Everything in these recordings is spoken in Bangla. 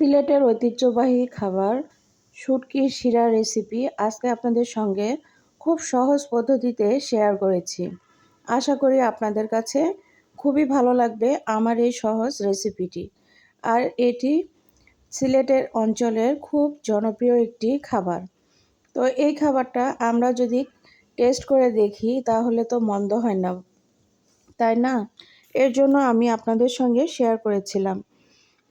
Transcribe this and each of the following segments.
সিলেটের ঐতিহ্যবাহী খাবার শুটকির শিরা রেসিপি আজকে আপনাদের সঙ্গে খুব সহজ পদ্ধতিতে শেয়ার করেছি। আশা করি আপনাদের কাছে খুবই ভালো লাগবে আমার এই সহজ রেসিপিটি আর এটি সিলেটের অঞ্চলের খুব জনপ্রিয় একটি খাবার। তো এই খাবারটা আমরা যদি টেস্ট করে দেখি তাহলে তো মন্দ হয় না। তাই না? এর জন্য আমি আপনাদের সঙ্গে শেয়ার করেছিলাম।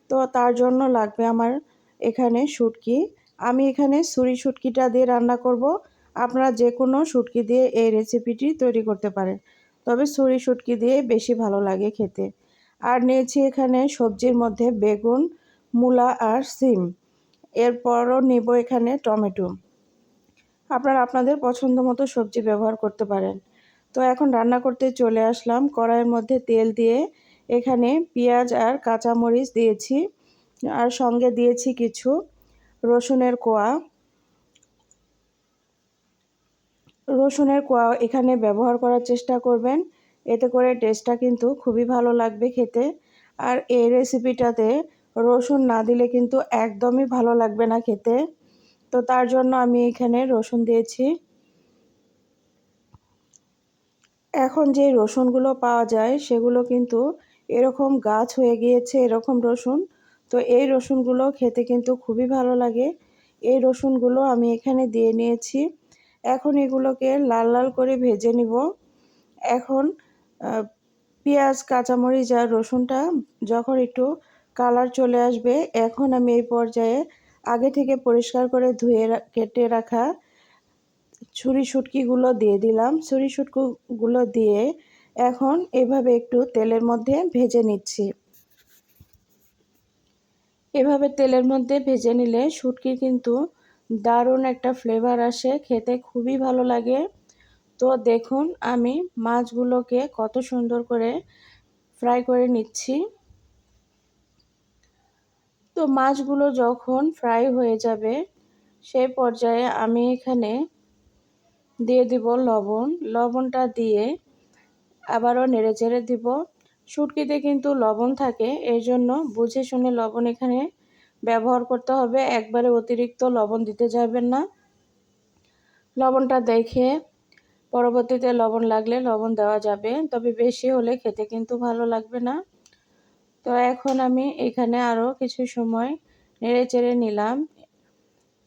তো তার জন্য লাগবে আমার এখানে শুটকি। আমি এখানে সুরি শুটকিটা দিয়ে রান্না করব। আপনারা যে কোনো শুটকি দিয়ে এই রেসিপিটি তৈরি করতে পারেন। তবে সুরি শুটকি দিয়ে বেশি ভালো লাগে খেতে। আর নিয়েছি এখানে সবজির মধ্যে বেগুন, মূলা আর সিম। এরপরও নেব এখানে টমেটো। আপনারা আপনাদের পছন্দ মতো সবজি ব্যবহার করতে পারেন। তো এখন রান্না করতে চলে আসলাম। কড়াইয়ের মধ্যে তেল দিয়ে এখানে পেঁয়াজ আর কাঁচামরিচ দিয়েছি। আর সঙ্গে দিয়েছি কিছু রসুনের কোয়া। রসুনের কোয়া এখানে ব্যবহার করার চেষ্টা করবেন। এতে করে টেস্টটা কিন্তু খুবই ভালো লাগবে খেতে। আর এই রেসিপিটাতে রসুন না দিলে কিন্তু একদমই ভালো লাগবে না খেতে। তো তার জন্য আমি এখানে রসুন দিয়েছি। এখন যে রসুনগুলো পাওয়া যায় সেগুলো কিন্তু এরকম গাছ হয়ে গিয়েছে, এরকম রসুন। তো এই রসুনগুলো খেতে কিন্তু খুবই ভালো লাগে। এই রসুনগুলো আমি এখানে দিয়ে নিয়েছি। এখন এগুলোকে লাল লাল করে ভেজে নিব। এখন পেঁয়াজ, কাঁচামরিচ আর রসুনটা যখন একটু কালার চলে আসবে, এখন আমি এই পর্যায়ে আগে থেকে পরিষ্কার করে ধুয়ে কেটে রাখা ছুরি শুটকিগুলো দিয়ে দিলাম। ছুরি শুটকিগুলো দিয়ে এখন এভাবে একটু তেলের মধ্যে ভেজে নিচ্ছি। এভাবে তেলের মধ্যে ভেজে নিলে শুটকি কিন্তু দারুণ একটা ফ্লেভার আসে, খেতে খুবই ভালো লাগে। তো দেখুন, আমি মাছগুলোকে কত সুন্দর করে ফ্রাই করে নিচ্ছি। তো মাছগুলো যখন ফ্রাই হয়ে যাবে সেই পর্যায়ে আমি এখানে দিয়ে দিব লবণ। লবণটা দিয়ে আবারও নেড়ে চেড়ে দিব। শুটকিতে কিন্তু লবণ থাকে, এর জন্য বুঝে শুনে লবণ এখানে ব্যবহার করতে হবে। একবারে অতিরিক্ত লবণ দিতে যাবেন না। লবণটা দেখে পরবর্তীতে লবণ লাগলে লবণ দেওয়া যাবে, তবে বেশি হলে খেতে কিন্তু ভালো লাগবে না। তো এখন আমি এখানে আরও কিছু সময় নেড়ে চেড়ে নিলাম।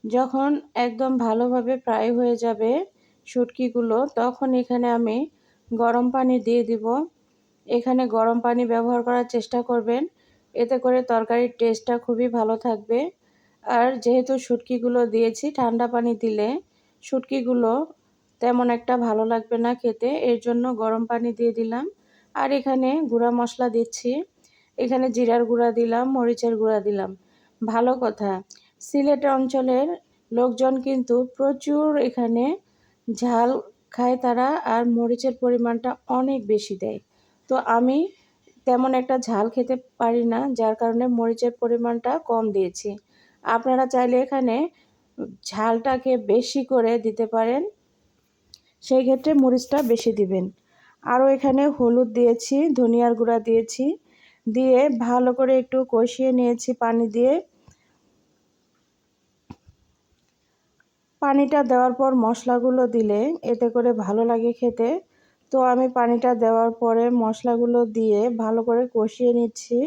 যখন একদম ভালোভাবে ফ্রাই হয়ে যাবে শুটকিগুলো তখন এখানে আমি গরম পানি দিয়ে দিব। এখানে গরম পানি ব্যবহার করার চেষ্টা করবেন। এতে করে তরকারির টেস্টটা খুবই ভালো থাকবে। আর যেহেতু শুটকিগুলো দিয়েছি ঠান্ডা পানি দিলে, শুটকিগুলো তেমন একটা ভালো লাগবে না খেতে, এর জন্য গরম পানি দিয়ে দিলাম। আর এখানে গুঁড়া মশলা দিচ্ছি। এখানে জিরার গুঁড়া দিলাম, মরিচের গুঁড়া দিলাম। ভালো কথা। সিলেট অঞ্চলের লোকজন কিন্তু প্রচুর এখানে ঝাল খায় তারা আর মরিচের পরিমাণটা অনেক বেশি দেয়। তো আমি তেমন একটা ঝাল খেতে পারি না, যার কারণে মরিচের পরিমাণটা কম দিয়েছি। আপনারা চাইলে এখানে ঝালটাকে বেশি করে দিতে পারেন, সেই ক্ষেত্রে মরিচটা বেশি দিবেন। আরও এখানে হলুদ দিয়েছি, ধনিয়ার গুঁড়া দিয়েছি, দিয়ে ভালো করে একটু কষিয়ে নিয়েছি পানি দিয়ে। পানিটা দেওয়ার পর মশলাগুলো দিলে এতে করে ভালো লাগে খেতে। তো আমি পানিটা দেওয়ার পরে মশলাগুলো দিয়ে ভালো করে কষিয়ে নিচ্ছি।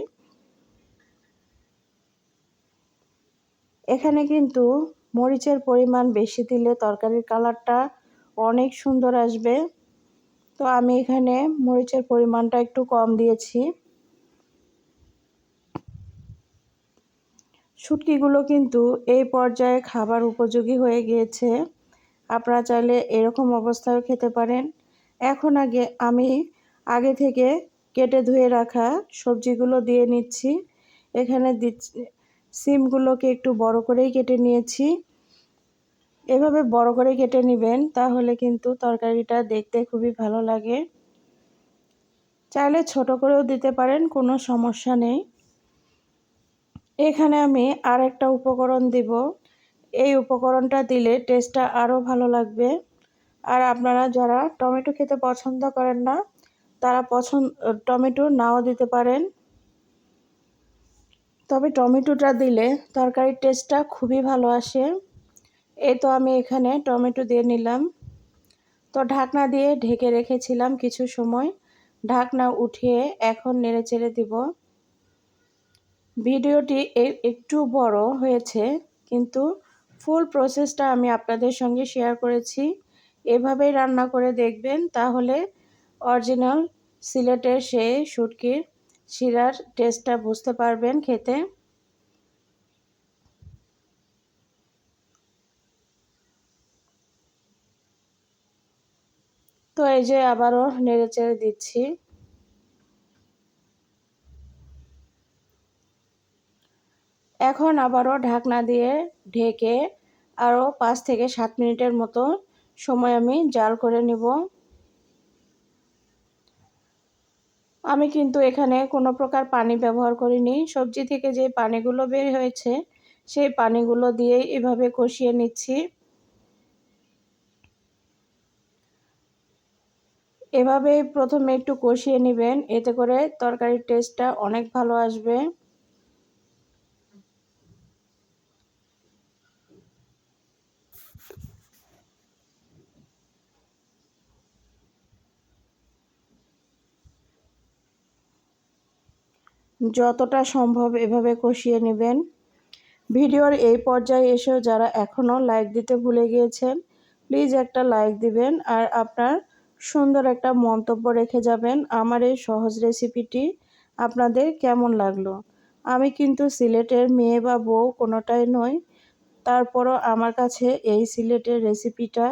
এখানে কিন্তু মরিচের পরিমাণ বেশি দিলে তরকারির কালারটা অনেক সুন্দর আসবে। তো আমি এখানে মরিচের পরিমাণটা একটু কম দিয়েছি। শুটকিগুলো কিন্তু এই পর্যায়ে খাবার উপযোগী হয়ে গিয়েছে। আপনারা চাইলে এরকম অবস্থায় খেতে পারেন। এখন আগে আমি আগে থেকে কেটে ধুয়ে রাখা সবজিগুলো দিয়ে নিচ্ছি। এখানে সিমগুলোকে একটু বড় করেই কেটে নিয়েছি। এভাবে বড় করে কেটে নেবেন, তাহলে কিন্তু তরকারিটা দেখতে খুবই ভালো লাগে। চাইলে ছোট করেও দিতে পারেন, কোনো সমস্যা নেই। এখানে আমি আর একটা উপকরণ দিব। এই উপকরণটা দিলে টেস্টটা আরও ভালো লাগবে। আর আপনারা যারা টমেটো খেতে পছন্দ করেন না, তারা পছন্দ, টমেটো নাও দিতে পারেন। তবে টমেটোটা দিলে তরকারির টেস্টটা খুবই ভালো আসে। এই তো আমি এখানে টমেটো দিয়ে নিলাম। তো ঢাকনা দিয়ে ঢেকে রেখেছিলাম কিছু সময়। ঢাকনা উঠিয়ে এখন নেড়ে চেড়ে দিব। ভিডিওটি একটু বড় হয়েছে, কিন্তু ফুল প্রসেসটা আমি আপনাদের সঙ্গে শেয়ার করেছি। এভাবেই রান্না করে দেখবেন, তাহলে অরিজিনাল সিলেটের সেই শুটকির শিরার টেস্টটা বুঝতে পারবেন খেতে। তো এই যে আবারও নেড়ে চেড়ে দিচ্ছি। এখন আবারও ঢাকনা দিয়ে ঢেকে আরও পাঁচ থেকে সাত মিনিটের মতো সময় আমি জাল করে নেব। আমি কিন্তু এখানে কোনো প্রকার পানি ব্যবহার করিনি। সবজি থেকে যে পানিগুলো বের হয়েছে, সেই পানিগুলো দিয়ে এভাবে কষিয়ে নিচ্ছি। এভাবে প্রথমে একটু কষিয়ে নেবেন, এতে করে তরকারির টেস্টটা অনেক ভালো আসবে। যতটা সম্ভব এভাবে কষিয়ে নেবেন। ভিডিওর এই পর্যায়ে এসেও যারা এখনও লাইক দিতে ভুলে গিয়েছেন প্লিজ একটা লাইক দিবেন আর আপনার সুন্দর একটা মন্তব্য রেখে যাবেন আমার এই সহজ রেসিপিটি আপনাদের কেমন লাগল? আমি কিন্তু সিলেটের মেয়ে বা বউ কোনোটাই নই, তারপরও আমার কাছে এই সিলেটের রেসিপিটা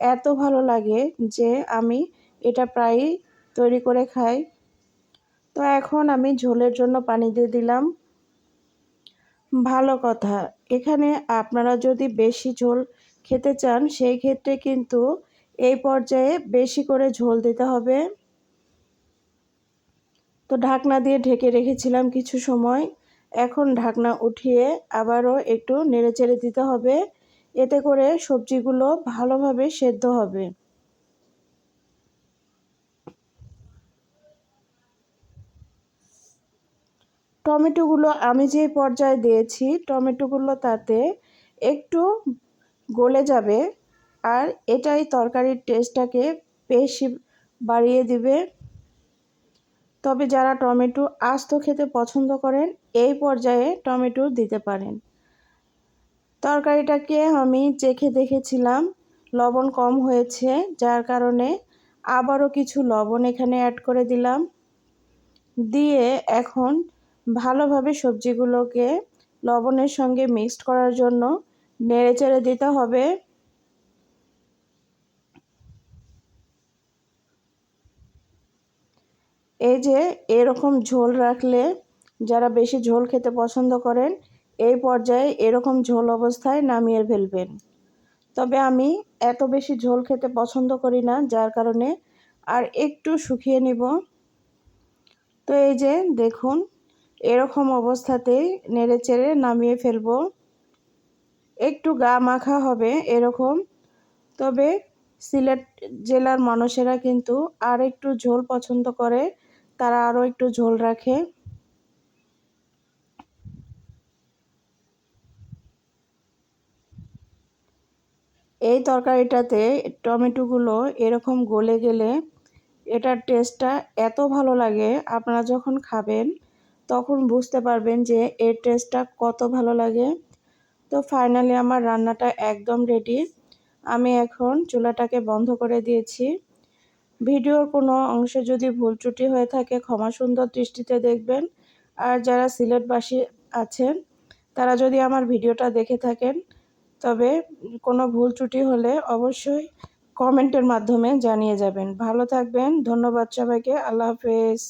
এত ভালো লাগে যে আমি এটা প্রায়ই তৈরি করে খাই। তো এখন আমি ঝোলের জন্য পানি দিয়ে দিলাম। ভালো কথা। এখানে আপনারা যদি বেশি ঝোল খেতে চান, সেই ক্ষেত্রে কিন্তু এই পর্যায়ে বেশি করে ঝোল দিতে হবে। তো ঢাকনা দিয়ে ঢেকে রেখেছিলাম কিছু সময়। এখন ঢাকনা উঠিয়ে আবারও একটু নেড়েচেড়ে দিতে হবে। এতে করে সবজিগুলো ভালোভাবে সেদ্ধ হবে। টমেটোগুলো আমি যে পর্যায়ে দিয়েছি, টমেটোগুলো তাতে একটু গলে যাবে আর এটাই তরকারির টেস্টটাকে বেশি বাড়িয়ে দিবে। তবে যারা টমেটো আস্ত খেতে পছন্দ করেন, এই পর্যায়ে টমেটো দিতে পারেন। তরকারিটাকে আমি চেখে দেখেছিলাম, লবণ কম হয়েছে, যার কারণে আবারও কিছু লবণ এখানে অ্যাড করে দিলাম। দিয়ে এখন ভালোভাবে সবজিগুলোকে লবণের সঙ্গে মিক্সড করার জন্য নেড়ে চেড়ে দিতে হবে। এই যে এরকম ঝোল রাখলে যারা বেশি ঝোল খেতে পছন্দ করেন, এই পর্যায়ে এরকম ঝোল অবস্থায় নামিয়ে ফেলবেন। তবে আমি এত বেশি ঝোল খেতে পছন্দ করি না, যার কারণে আর একটু শুকিয়ে নিব। তো এই যে দেখুন এরকম অবস্থাতেই নেড়ে চেড়ে নামিয়ে ফেলব। একটু গা মাখা হবে এরকম। তবে সিলেট জেলার মানুষেরা কিন্তু আর একটু ঝোল পছন্দ করে, তারা আরও একটু ঝোল রাখে। এই তরকারিটাতে টমেটোগুলো এরকম গলে গেলে, এটার টেস্টটা এত ভালো লাগে, আপনারা যখন খাবেন তখন বুঝতে পারবেন যে এর টেস্টটা কত ভালো লাগে। তো ফাইনালি আমার রান্নাটা একদম রেডি আমি এখন চুলাটাকে বন্ধ করে দিয়েছি। ভিডিওর কোনো অংশে যদি ভুল ত্রুটি হয়ে থাকে, ক্ষমা সুন্দর দৃষ্টিতে দেখবেন। আর যারা সিলেটবাসী আছেন, তারা যদি আমার ভিডিওটা দেখে থাকেন, তবে কোনো ভুল ত্রুটি হলে অবশ্যই কমেন্টের মাধ্যমে জানিয়ে যাবেন। ভালো থাকবেন, ধন্যবাদ সবাইকে, আল্লাহ হাফেজ।